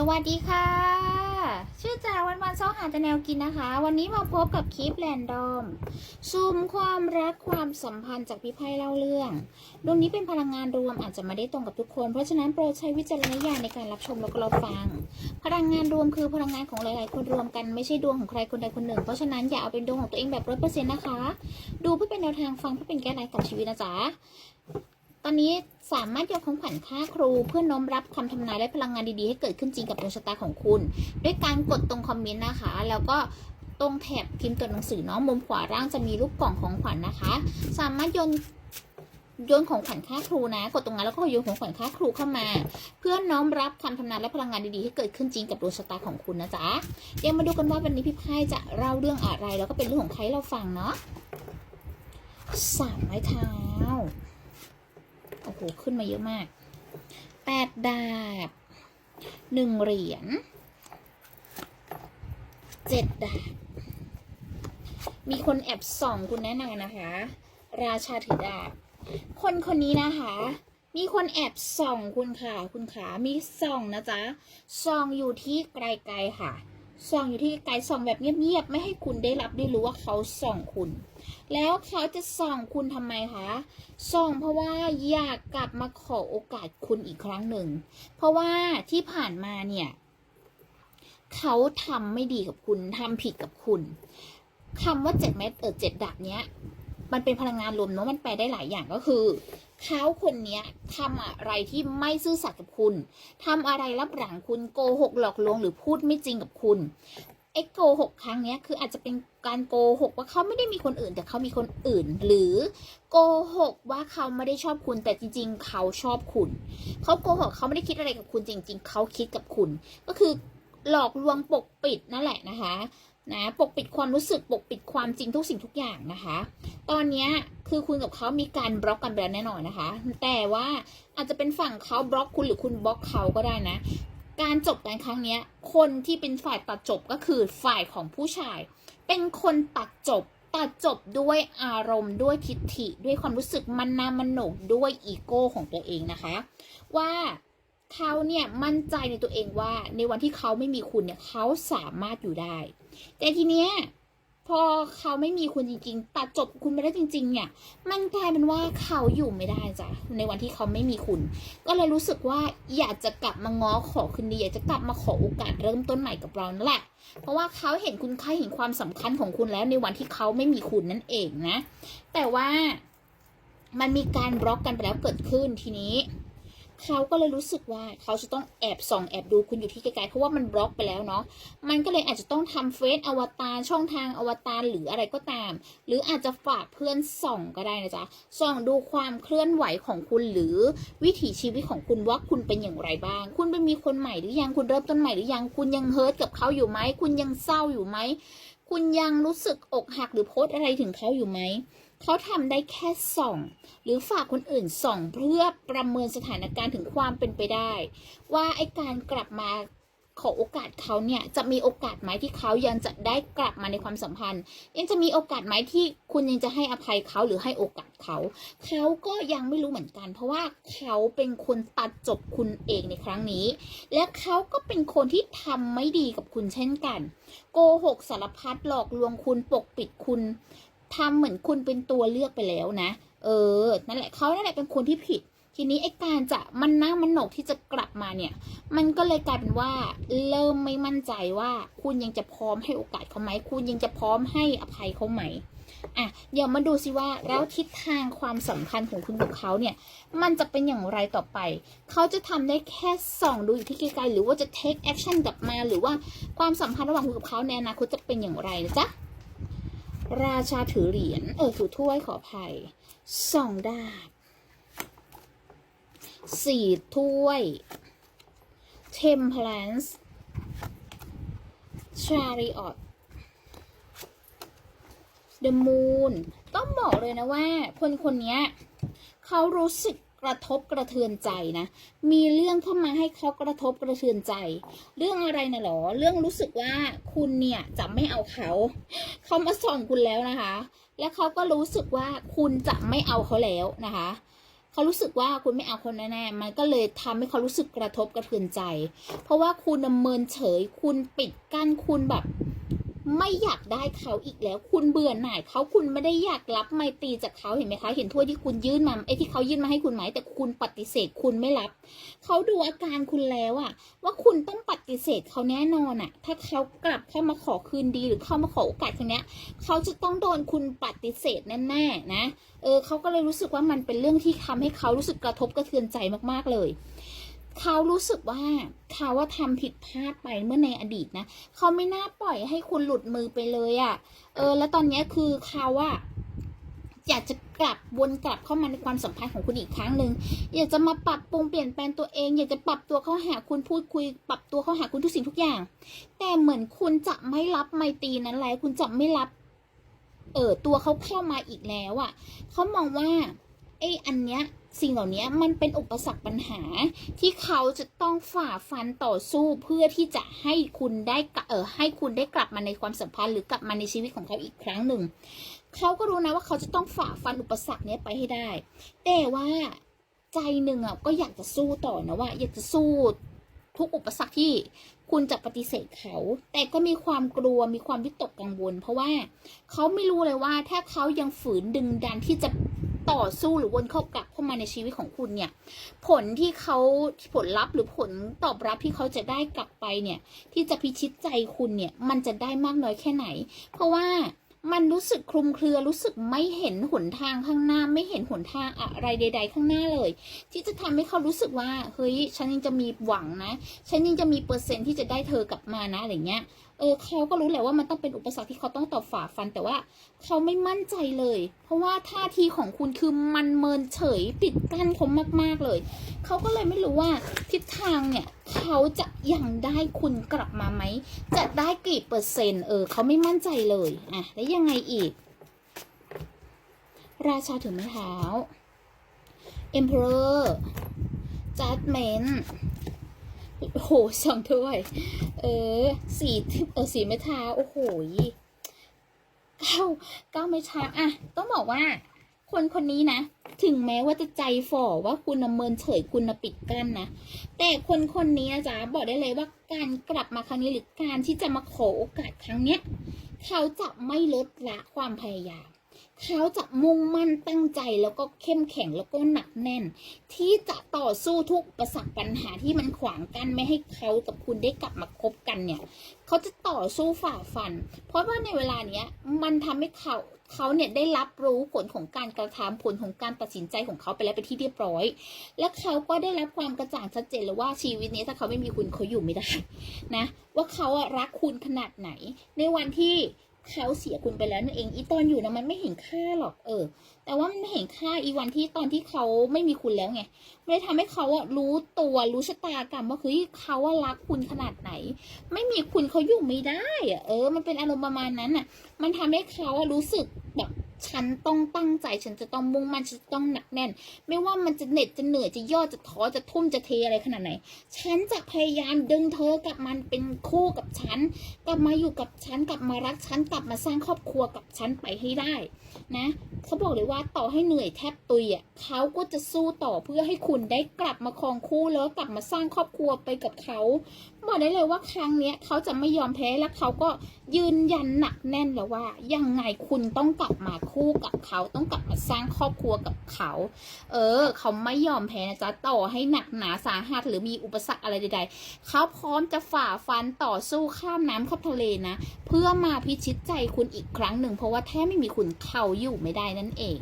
สวัสดีค่ะ ชื่อจาวันวันซอหาแต่แนวกินนะคะ วันนี้มาพบกับคลิปแรนดอมซูมความรักความสัมพันธ์จากพี่ไพ่เล่าเรื่องดวงนี้เป็นพลังงานรวมอาจจะไม่ได้ตรงกับทุกคน เพราะฉะนั้นโปรดใช้วิจารณญาณในการรับชมแล้วก็รับฟัง พลังงานรวมคือพลังงานของหลาย ๆ คนรวมกันไม่ใช่ดวงของใครคนใดคนหนึ่ง เพราะฉะนั้นอย่าเอาเป็นดวงของตัวเองแบบร้อยเปอร์เซ็นต์นะคะ ดูเพื่อเป็นแนวทางฟังเพื่อเป็นแก้ไขกับชีวิตนะจ๊ะ ตอนนี้สามารถยกของขวัญค่าครูเพื่อน้อมรับคำทำนายและพลังงานดีๆ ให้เกิดขึ้นจริงกับดวงชะตาของคุณ ด้วยการกดตรงคอมเมนต์นะคะ แล้วก็ตรงแถบพิมพ์ตัวหนังสือเนาะมุมขวาล่างจะมีรูปกล่องของขวัญนะคะ สามารถโยนโยนของขวัญค่าครูนะ กดตรงนั้นแล้วก็โยนของขวัญค่าครูเข้ามา เพื่อน้อมรับคำทำนายและพลังงานดีๆให้เกิดขึ้นจริงกับดวงชะตาของคุณนะจ๊ะเดี๋ยวมาดูกันว่าวันนี้พี่ไพ่จะเล่าเรื่องอะไร แล้วก็เป็นเรื่องของใครเราฟังเนาะสามไม้เท้า โอ้โห ขึ้นมาเยอะมากแปดดาบหนึ่งเหรียญเจ็ดดาบ มีคนแอบส่องคุณแน่นอนนะคะ ราชาถือดาบ คนคนนี้นะคะ มีคนแอบส่องคุณค่ะ คุณขา มีส่องนะจ๊ะ ส่องอยู่ที่ไกลๆค่ะ ส่องอยู่ที่ไกลส่องแบบเงียบๆ ไม่ให้คุณได้รับได้รู้ว่าเขาส่องคุณ แล้วเขาจะส่องคุณทำไมคะส่องเพราะว่าอยากกลับมาขอโอกาสคุณอีกครั้งหนึ่ง เพราะว่าที่ผ่านมาเนี่ยเขาทำไม่ดีกับคุณทำผิดกับคุณคำว่าเจ็ดเม็ดเออเจ็ดดาบเนี้ย มันเป็นพลังงานรวมเนาะมันแปลได้หลายอย่างก็คือ เขาคนเนี้ยทำอะไรที่ไม่ซื่อสัตย์กับคุณทำอะไรรับหลังคุณโกหกหลอกลวงหรือพูดไม่จริงกับคุณไอ้โกหกครั้งเนี้ยคืออาจจะเป็นการโกหกว่าเขาไม่ได้มีคนอื่น แต่เขามีคนอื่น หรือโกหกว่าเขาไม่ได้ชอบคุณแต่จริง ๆ เขาชอบคุณ เขาโกหกเขาไม่ได้คิดอะไรกับคุณจริง ๆ เขาคิดกับคุณ ก็คือหลอกลวงปกปิดนั่นแหละนะคะ นะปกปิดความรู้สึกปกปิดความจริงทุกสิ่งทุกอย่างนะคะ ตอนนี้คือคุณกับเขามีการบล็อกกันไปแล้วแน่นอนนะคะ แต่ว่าอาจจะเป็นฝั่งเขาบล็อกคุณหรือคุณบล็อกเขาก็ได้นะ การจบกันครั้งนี้คนที่เป็นฝ่ายตัดจบก็คือฝ่ายของผู้ชาย เป็นคนตัดจบตัดจบด้วยอารมณ์ด้วยทิฏฐิด้วยความรู้สึกมันนามันโหนกด้วยอีโก้ของตัวเองนะคะ ว่าเขาเนี่ยมั่นใจในตัวเองว่าในวันที่เขาไม่มีคุณเนี่ยเขาสามารถอยู่ได้ แต่ทีเนี้ยพอเขาไม่มีคุณจริงๆ ตัดจบคุณไปได้จริง ๆ เนี่ย มันกลายเป็นว่าเขาอยู่ไม่ได้จ้ะในวันที่เขาไม่มีคุณ ก็เลยรู้สึกว่าอยากจะกลับมาง้อขอคืนดีอยากจะกลับมาขอโอกาสเริ่มต้นใหม่กับเรานั่นแหละ เพราะว่าเขาเห็นคุณค่าเห็นความสำคัญของคุณแล้วในวันที่เขาไม่มีคุณนั่นเองนะ แต่ว่ามันมีการบล็อกกันไปแล้วเกิดขึ้นทีนี้ เขาก็เลยรู้สึกว่าเขาจะต้องแอบส่องแอบดูคุณอยู่ที่ไกลๆเพราะว่ามันบล็อกไปแล้วเนาะมันก็เลยอาจจะต้องทำเฟซอวตารช่องทางอวตารหรืออะไรก็ตาม หรืออาจจะฝากเพื่อนส่องก็ได้นะจ๊ะส่องดูความเคลื่อนไหวของคุณหรือวิถีชีวิตของคุณว่าคุณเป็นอย่างไรบ้าง คุณไปมีคนใหม่หรือยังคุณเริ่มต้นใหม่หรือยังคุณยังเฮิร์ตกับเขาอยู่ไหมคุณยังเศร้าอยู่ไหมคุณยังรู้สึกอกหักหรือโพสอะไรถึงเขาอยู่ไหม เขาทำได้แค่ส่อง หรือฝากคนอื่นส่อง เพื่อประเมินสถานการณ์ถึงความเป็นไปได้ ว่าไอการกลับมาขอโอกาสเขาเนี่ยจะมีโอกาสไหมที่เขายังจะได้กลับมาในความสัมพันธ์ ยังจะมีโอกาสไหมที่คุณยังจะให้อภัยเขาหรือให้โอกาสเขา เขาก็ยังไม่รู้เหมือนกัน เพราะว่าเขาเป็นคนตัดจบคุณเองในครั้งนี้ และเขาก็เป็นคนที่ทำไม่ดีกับคุณเช่นกัน โกหกสารพัดหลอกลวงคุณปกปิดคุณ ทำเหมือนคุณเป็นตัวเลือกไปแล้วนะ เออ นั่นแหละเขานั่นแหละเป็นคนที่ผิด ทีนี้ไอ้การจะมันนั่งมันหนกที่จะกลับมาเนี่ย มันก็เลยกลายเป็นว่า เริ่มไม่มั่นใจว่าคุณยังจะพร้อมให้โอกาสเขาไหม คุณยังจะพร้อมให้อภัยเขาไหมอะเดี๋ยวมาดูสิว่าแล้วทิศทางความสัมพันธ์ของคุณกับเขาเนี่ย มันจะเป็นอย่างไรต่อไป เขาจะทำได้แค่ส่องดูอยู่ที่ไกลๆหรือว่าจะ take action กลับมา หรือว่าความสัมพันธ์ระหว่างคุณกับเขาในอนาคตจะเป็นอย่างไรนะจ๊ะ ราชาถือเหรียญเออถือถ้วยขออภัยสองดาบสี่ถ้วย temperance chariot the moon ต้องบอกเลยนะว่า คนคนนี้เขารู้สึก กระทบกระเทือนใจนะ มีเรื่องเข้ามาให้เขากระทบกระเทือนใจ เรื่องอะไรนะหรอ เรื่องรู้สึกว่าคุณเนี่ยจะไม่เอาเขา เขามาส่องคุณแล้วนะคะ และเขาก็รู้สึกว่าคุณจะไม่เอาเขาแล้วนะคะเขารู้สึกว่าคุณไม่เอาคนแน่ๆ มันก็เลยทำให้เขารู้สึกกระทบกระเทือนใจ เพราะว่าคุณดำเมินเฉย คุณปิดกั้น คุณแบบ ไม่อยากได้เขาอีกแล้ว คุณเบื่อหน่ายเขาคุณไม่ได้อยากรับไมตรีจากเขาเห็นไหมคะ เห็นถ้วยที่คุณยื่นมาไอ้ที่เขายื่นมาให้คุณไหมแต่คุณปฏิเสธคุณไม่รับ เขาดูอาการคุณแล้วอะว่าคุณต้องปฏิเสธเขาแน่นอนอะถ้าเขากลับเข้ามาขอคืนดีหรือเข้ามาขอโอกาสครั้งเนี้ยเขาจะต้องโดนคุณปฏิเสธแน่ๆนะ เออเขาก็เลยรู้สึกว่ามันเป็นเรื่องที่ทำให้เขารู้สึกกระทบกระเทือนใจมากๆเลย เขารู้สึกว่าเขาว่าทำผิดพลาดไปเมื่อในอดีตนะเขาไม่น่าปล่อยให้คุณหลุดมือไปเลยอะ่ะ เออ แล้วตอนนี้คือเขาอะอยากจะกลับวนกลับเข้ามาในความสัมพันธ์ของคุณอีกครั้งหนึ่งอยากจะมาปรับปรุงเปลี่ยนแปลงตัวเอง อยากจะปรับตัวเข้าหาคุณพูดคุย ปรับตัวเข้าหาคุณทุกสิ่งทุกอย่าง แต่เหมือนคุณจะไม่รับไมตรีนั้นแล้วคุณจะไม่รับ เออตัวเขาเข้ามาอีกแล้วอะ่ะเขามองว่าไอ้อันเนี้ย สิ่งเหล่านี้มันเป็นอุปสรรคปัญหาที่เขาจะต้องฝ่าฟันต่อสู้เพื่อที่จะให้คุณได้เออให้คุณได้กลับมาในความสัมพันธ์หรือกลับมาในชีวิตของเขาอีกครั้งหนึ่ง เขาก็รู้นะว่าเขาจะต้องฝ่าฟันอุปสรรคนี้ไปให้ได้ แต่ว่าใจหนึ่งอะก็อยากจะสู้ต่อนะว่า อยากจะสู้ทุกอุปสรรคที่คุณจะปฏิเสธเขา แต่ก็มีความกลัวมีความวิตกกังวล เพราะว่าเขาไม่รู้เลยว่าถ้าเขายังฝืนดึงดันที่จะ ต่อสู้หรือวนเข้ากลับเข้ามาในชีวิตของคุณเนี่ย ผลที่เขาผลลัพธ์หรือผลตอบรับที่เขาจะได้กลับไปเนี่ย ที่จะพิชิตใจคุณเนี่ย มันจะได้มากน้อยแค่ไหน เพราะว่ามันรู้สึกคลุมเครือรู้สึกไม่เห็นหนทางข้างหน้า ไม่เห็นหนทางอะไรใด ๆ ข้างหน้าเลย ที่จะทำให้เขารู้สึกว่า เฮ้ย ฉันยังจะมีหวังนะ ฉันยังจะมีเปอร์เซ็นต์ที่จะได้เธอกลับมานะอะไรเงี้ย ออเขาก็รู้แหละว่ามันต้องเป็นอุปสรรคที่เขาต้องต่อฝ่าฟัน แต่ว่าเขาไม่มั่นใจเลย เพราะว่าท่าทีของคุณคือมันเมินเฉยปิดกั้นเขามาก ๆเลย เขาก็เลยไม่รู้ว่าทิศทางเนี่ยเขาจะยังได้คุณกลับมาไหม จะได้กี่เปอร์เซ็นต์เออเขาไม่มั่นใจเลยอะแล้วยังไงอีก ราชาถือไม้เท้า Emperor Judgment โอ้โหสองถ้วย เออสีเออสีไม้เท้าโอ้โหเก้าเก้าไม้เท้าอะ ต้องบอกว่า คนคนนี้นะ ถึงแม้ว่าจะใจฝ่อว่าคุณนเมินเฉยคุณนปิดกั้นนะ แต่คนคนนี้นะจ๊ะบอกได้เลยว่าการกลับมาครั้งนี้หรือการที่จะมาขอโอกาสครั้งเนี้ย เขาจะไม่ลดละความพยายาม เขาจะมุ่งมั่นตั้งใจแล้วก็เข้มแข็งแล้วก็หนักแน่น ที่จะต่อสู้ทุกประสักปัญหาที่มันขวางกันไม่ให้เขากับคุณได้กลับมาคบกันเนี่ยเขาจะต่อสู้ฝ่าฟัน เพราะว่าในเวลาเนี้ยมันทำให้เขาเขาเนี่ยได้รับรู้ผลของการกระทำผลของการตัดสินใจของเขาไปแล้วเป็นที่เรียบร้อย และเขาก็ได้รับความกระจ่างชัดเจนเลยว่าชีวิตนี้ถ้าเขาไม่มีคุณเขาอยู่ไม่ได้นะ ว่าเขาอะรักคุณขนาดไหน ในวันที่ เขาเสียคุณไปแล้วนั่นเอง อีตอนอยู่นะมันไม่เห็นค่าหรอกเออ แต่ว่ามันไม่เห็นค่าอีวันที่ตอนที่เขาไม่มีคุณแล้วไงมันเลยทำให้เขาอะรู้ตัวรู้ชะตากรรมว่าเฮ้ยเขาอะรักคุณขนาดไหน ไม่มีคุณเขาอยู่ไม่ได้อะเออ มันเป็นอารมณ์ประมาณนั้นอะมันทำให้เขาอะรู้สึก ฉันต้องตั้งใจ ฉันจะต้องมุ่งมั่น ฉันต้องหนักแน่น ไม่ว่ามันจะเหน็ดจะเหนื่อยจะย่อจะท้อจะทุ่มจะเทอะไรขนาดไหน ฉันจะพยายามดึงเธอกลับมันเป็นคู่กับฉัน กลับมาอยู่กับฉัน กลับมารักฉัน กลับมาสร้างครอบครัวกับฉันไปให้ได้ นะ เขาบอกเลยว่าต่อให้เหนื่อยแทบตุยอะเขาก็จะสู้ต่อเพื่อให้คุณได้กลับมาครองคู่แล้วกลับมาสร้างครอบครัวไปกับเขา บอกได้เลยว่าครั้งเนี้ยเขาจะไม่ยอมแพ้และเขาก็ยืนยันหนักแน่นแล้วว่า ยังไงคุณต้องกลับมาคู่กับเขาต้องกลับมาสร้างครอบครัวกับเขา เออ เขาไม่ยอมแพ้นะจ๊ะต่อให้หนักหนาสาหัสหรือมีอุปสรรคอะไรใด ๆ เขาพร้อมจะฝ่าฟันต่อสู้ข้ามน้ำข้ามทะเลนะ เพื่อมาพิชิตใจคุณอีกครั้งหนึ่งเพราะว่าแท้ไม่มีคุณเขาอยู่ไม่ได้นั่นเอง